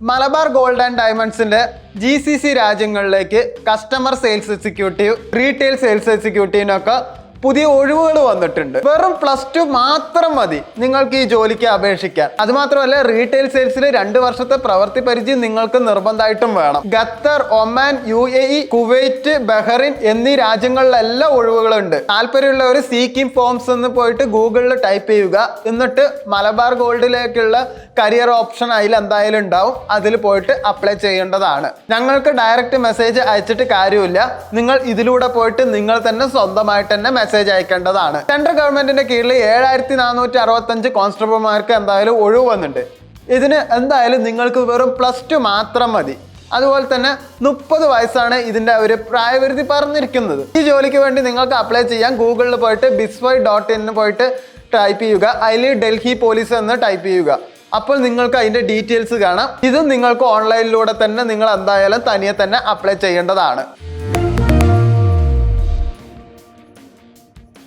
Malabar gold and ഡയമണ്ട്സിന്റെ G C C രാജ്യങ്ങളിലേക്ക് customer sales executive retail sales എക്സിക്യൂട്ടീവിനൊക്കെ പുതിയ ഒഴിവുകൾ വന്നിട്ടുണ്ട്. വെറും പ്ലസ് ടു മാത്രം മതി നിങ്ങൾക്ക് ഈ ജോലിക്ക് അപേക്ഷിക്കാൻ. അത് മാത്രമല്ല റീറ്റെയിൽ സെയിൽസിൽ രണ്ട് വർഷത്തെ പ്രവൃത്തി പരിചയം നിങ്ങൾക്ക് നിർബന്ധമായിട്ടും വേണം. Qatar Oman U A E Kuwait Bahrain എന്നീ രാജ്യങ്ങളിലെല്ലാം ഒഴിവുകളുണ്ട്. താല്പര്യമുള്ളവർ സീക്കിംഗ് ഫോംസ് എന്ന് പോയിട്ട് ഗൂഗിളിൽ ടൈപ്പ് ചെയ്യുക. എന്നിട്ട് മലബാർ ഗോൾഡിലേക്കുള്ള കരിയർ ഓപ്ഷൻ അതിൽ എന്തായാലും ഉണ്ടാവും. അതിൽ പോയിട്ട് അപ്ലൈ ചെയ്യേണ്ടതാണ്. ഞങ്ങൾക്ക് ഡയറക്റ്റ് മെസ്സേജ് അയച്ചിട്ട് കാര്യമില്ല. നിങ്ങൾ ഇതിലൂടെ പോയിട്ട് നിങ്ങൾ തന്നെ സ്വന്തമായിട്ട് തന്നെ മെസ്സേജ് അയക്കേണ്ടതാണ്. സെൻട്രൽ ഗവൺമെന്റിന്റെ കീഴിൽ ഏഴായിരത്തി നാനൂറ്റി അറുപത്തഞ്ച് കോൺസ്റ്റബിൾമാർക്ക് എന്തായാലും ഒഴിവ് വന്നിട്ടുണ്ട് ഇതിന് എന്തായാലും നിങ്ങൾക്ക് വെറും പ്ലസ് ടു മാത്രം മതി. അതുപോലെ തന്നെ മുപ്പത് വയസ്സാണ് ഇതിന്റെ ഒരു പ്രായപരിധി പറഞ്ഞിരിക്കുന്നത്. ഈ ജോലിക്ക് വേണ്ടി നിങ്ങൾക്ക് അപ്ലൈ ചെയ്യാൻ ഗൂഗിളിൽ പോയിട്ട് ബിസ്വൈ ഡോട്ട് ഇൻ പോയിട്ട് ടൈപ്പ് ചെയ്യുക. അതിൽ ഡൽഹി പോലീസ് എന്ന് ടൈപ്പ് ചെയ്യുക. അപ്പോൾ നിങ്ങൾക്ക് അതിന്റെ ഡീറ്റെയിൽസ് കാണാം. ഇതും നിങ്ങൾക്ക് ഓൺലൈനിലൂടെ തന്നെ നിങ്ങൾ എന്തായാലും തനിയെ തന്നെ അപ്ലൈ ചെയ്യേണ്ടതാണ്.